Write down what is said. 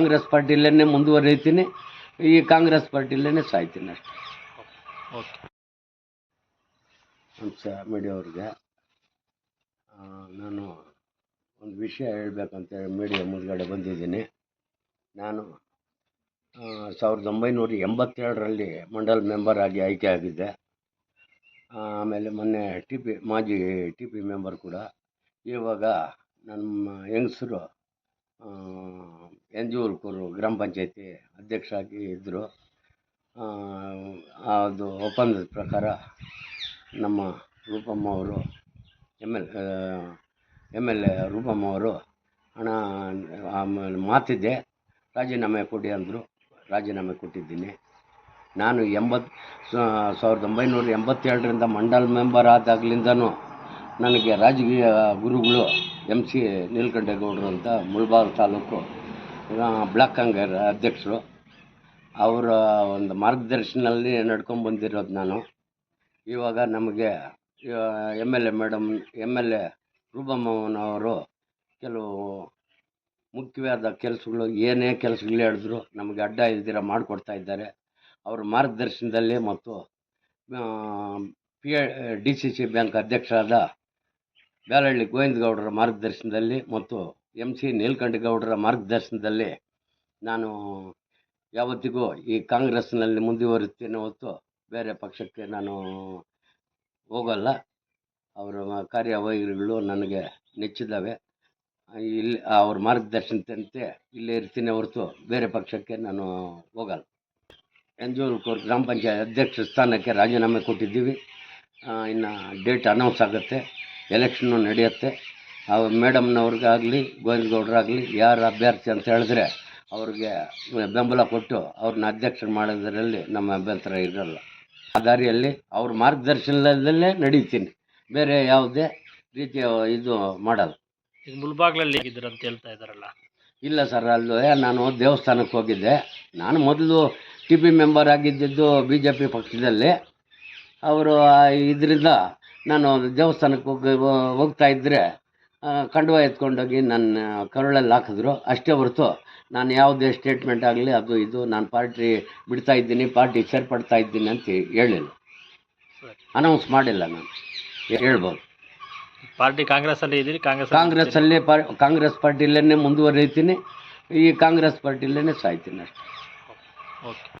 ಕಾಂಗ್ರೆಸ್ ಪಾರ್ಟಿಯಲ್ಲೇ ಮುಂದುವರಿತೀನಿ ಈ ಕಾಂಗ್ರೆಸ್ ಪಾರ್ಟಿಲೇ ಸಾಯ್ತೀನಿ ಅಷ್ಟೇ. ಮೀಡಿಯವ್ರಿಗೆ ಆ, ನಾನು ಒಂದು ವಿಷಯ ಹೇಳಬೇಕಂತೇಳಿ ಮೀಡಿಯಾ ಮುಂದ್ಗಡೆ ಬಂದಿದ್ದೀನಿ. ನಾನು ಸಾವಿರದ ಒಂಬೈನೂರ ಎಂಬತ್ತೆರಡರಲ್ಲಿ ಮಂಡಲ್ ಮೆಂಬರ್ ಆಗಿ ಆಯ್ಕೆ ಆಗಿದ್ದೆ. ಆಮೇಲೆ ಮೊನ್ನೆ ಟಿ ಪಿ ಮಾಜಿ ಟಿ ಪಿ ಮೆಂಬರ್ ಕೂಡ. ಇವಾಗ ನಮ್ಮ ಹೆಂಗಸರು ಎನ್ ಜಿ ಉಲ್ಕೂರು ಗ್ರಾಮ ಪಂಚಾಯಿತಿ ಅಧ್ಯಕ್ಷರಾಗಿ ಇದ್ದರು ಅದು ಒಪ್ಪಂದದ ಪ್ರಕಾರ ನಮ್ಮ ರೂಪಮ್ಮ ಅವರು M L M L A Roopamma ಅವರು ಹಣ, ಆಮೇಲೆ ಮಾತಿದ್ದೆ. ರಾಜೀನಾಮೆ ಕೊಡಿ ಅಂದರು. ರಾಜೀನಾಮೆ ಕೊಟ್ಟಿದ್ದೀನಿ. ನಾನು ಎಂಬತ್ತು ಸಾವಿರದ ಒಂಬೈನೂರ ಎಂಬತ್ತೇಳರಿಂದ ಮಂಡಲ್ ಮೆಂಬರ್ ಆದಾಗ್ಲಿಂದನೂ ನನಗೆ ರಾಜಕೀಯ ಗುರುಗಳು ಎಂ ಸಿ ನೀಲಕಂಠೇಗೌಡರು ಅಂತ ಮುಳಬಾಗಿಲು ತಾಲೂಕು ಬ್ಲಾಕ್ ಕಾಂಗ್ರೆಸ್ ಅಧ್ಯಕ್ಷರು, ಅವರ ಒಂದು ಮಾರ್ಗದರ್ಶನದಲ್ಲಿ ನಡ್ಕೊಂಡು ಬಂದಿರೋದು ನಾನು. ಇವಾಗ ನಮಗೆ M L A madam, M L A ರೂಪಮ್ಮನವರು ಕೆಲವು ಮುಖ್ಯವಾದ ಕೆಲಸಗಳು, ಏನೇ ಕೆಲಸಗಳು ಹೇಳಿದ್ರು ನಮಗೆ ಅಡ್ಡ ಇಲ್ದಿರ ಮಾಡಿಕೊಡ್ತಾ ಇದ್ದಾರೆ. ಅವರ ಮಾರ್ಗದರ್ಶನದಲ್ಲಿ ಮತ್ತು P D C C bank ಅಧ್ಯಕ್ಷರಾದ ಬ್ಯಾಲಹಳ್ಳಿ ಗೋವಿಂದಗೌಡರ ಮಾರ್ಗದರ್ಶನದಲ್ಲಿ ಮತ್ತು ಎಂ ಸಿ ನೀಲಕಂಠಗೌಡರ ಮಾರ್ಗದರ್ಶನದಲ್ಲಿ ನಾನು ಯಾವತ್ತಿಗೂ ಈ ಕಾಂಗ್ರೆಸ್ನಲ್ಲಿ ಮುಂದುವರಿತೇನೆ ಹೊತ್ತು ಬೇರೆ ಪಕ್ಷಕ್ಕೆ ನಾನು ಹೋಗಲ್ಲ. ಅವರ ಕಾರ್ಯವೈಖರಿಗಳು ನನಗೆ ನೆಚ್ಚಿದ್ದಾವೆ. ಇಲ್ಲಿ ಅವ್ರ ಮಾರ್ಗದರ್ಶನದಂತೆ ಇಲ್ಲೇ ಇರ್ತೀನಿ ಹೊರತು ಬೇರೆ ಪಕ್ಷಕ್ಕೆ ನಾನು ಹೋಗಲ್ಲ. ಎನ್ ಜಿ ಕೋರ್ ಗ್ರಾಮ ಪಂಚಾಯತ್ ಅಧ್ಯಕ್ಷ ಸ್ಥಾನಕ್ಕೆ ರಾಜೀನಾಮೆ ಕೊಟ್ಟಿದ್ದೀವಿ. ಇನ್ನು ಡೇಟ್ ಅನೌನ್ಸ್ ಆಗುತ್ತೆ. ಎಲೆಕ್ಷನ್ನು ನಡೆಯುತ್ತೆ. ಮೇಡಮ್ನವ್ರಿಗಾಗಲಿ ಗೋವಿಂದಗೌಡರಾಗಲಿ ಯಾರು ಅಭ್ಯರ್ಥಿ ಅಂತ ಹೇಳಿದ್ರೆ ಅವ್ರಿಗೆ ಬೆಂಬಲ ಕೊಟ್ಟು ಅವ್ರನ್ನ ಅಧ್ಯಕ್ಷರು ಮಾಡೋದರಲ್ಲಿ ನಮ್ಮ ಅಭ್ಯಂತರ ಇರಲ್ಲ. ಆ ದಾರಿಯಲ್ಲಿ ಅವ್ರ ಮಾರ್ಗದರ್ಶನದಲ್ಲೇ ನಡೀತೀನಿ. ಬೇರೆ ಯಾವುದೇ ರೀತಿಯ ಇದು ಮಾಡಲ್ಲ. ಈಗ ಮುಲ್ಬಾಗ್ಲಲ್ಲಿ ಹೇಗಿದ್ರು ಅಂತ ಹೇಳ್ತಾ ಇದ್ದಾರಲ್ಲ? ಇಲ್ಲ ಸರ್ ಅಲ್ಲಿ ನಾನು ದೇವಸ್ಥಾನಕ್ಕೆ ಹೋಗಿದ್ದೆ. ನಾನು ಮೊದಲು ಟಿ ಪಿ ಮೆಂಬರ್ ಆಗಿದ್ದಿದ್ದು ಬಿ ಜೆ ಪಿ ಪಕ್ಷದಲ್ಲಿ. ಅವರು ಇದರಿಂದ ನಾನು ದೇವಸ್ಥಾನಕ್ಕೆ ಹೋಗಿ ಹೋಗ್ತಾ ಇದ್ದರೆ ಕಂಡುವ ಎತ್ಕೊಂಡೋಗಿ ನನ್ನ ಕರುಳಲ್ಲಿ ಹಾಕಿದ್ರು. ಅಷ್ಟೇ ಹೊರತು ನಾನು ಯಾವುದೇ ಸ್ಟೇಟ್ಮೆಂಟ್ ಆಗಲಿ ಅದು ಇದು ನಾನು ಪಾರ್ಟಿ ಬಿಡ್ತಾ ಇದ್ದೀನಿ ಪಾರ್ಟಿ ಸೇರ್ಪಡ್ತಾ ಇದ್ದೀನಿ ಅಂತ ಹೇಳಿಲ್ಲ. ಅನೌನ್ಸ್ ಮಾಡಿಲ್ಲ ನಾನು. ಹೇಳ್ಬೋದು. ಪಾರ್ಟಿ ಕಾಂಗ್ರೆಸ್ ಇದ್ದೀನಿ ಕಾಂಗ್ರೆಸ್ ಕಾಂಗ್ರೆಸ್ಸಲ್ಲಿ ಪಾ ಕಾಂಗ್ರೆಸ್ ಪಾರ್ಟಿಲೇ ಮುಂದುವರಿತೀನಿ ಈ ಕಾಂಗ್ರೆಸ್ ಪಾರ್ಟಿಲೇ ಸಾಯ್ತೀನಿ ಅಷ್ಟೇ. ಓಕೆ.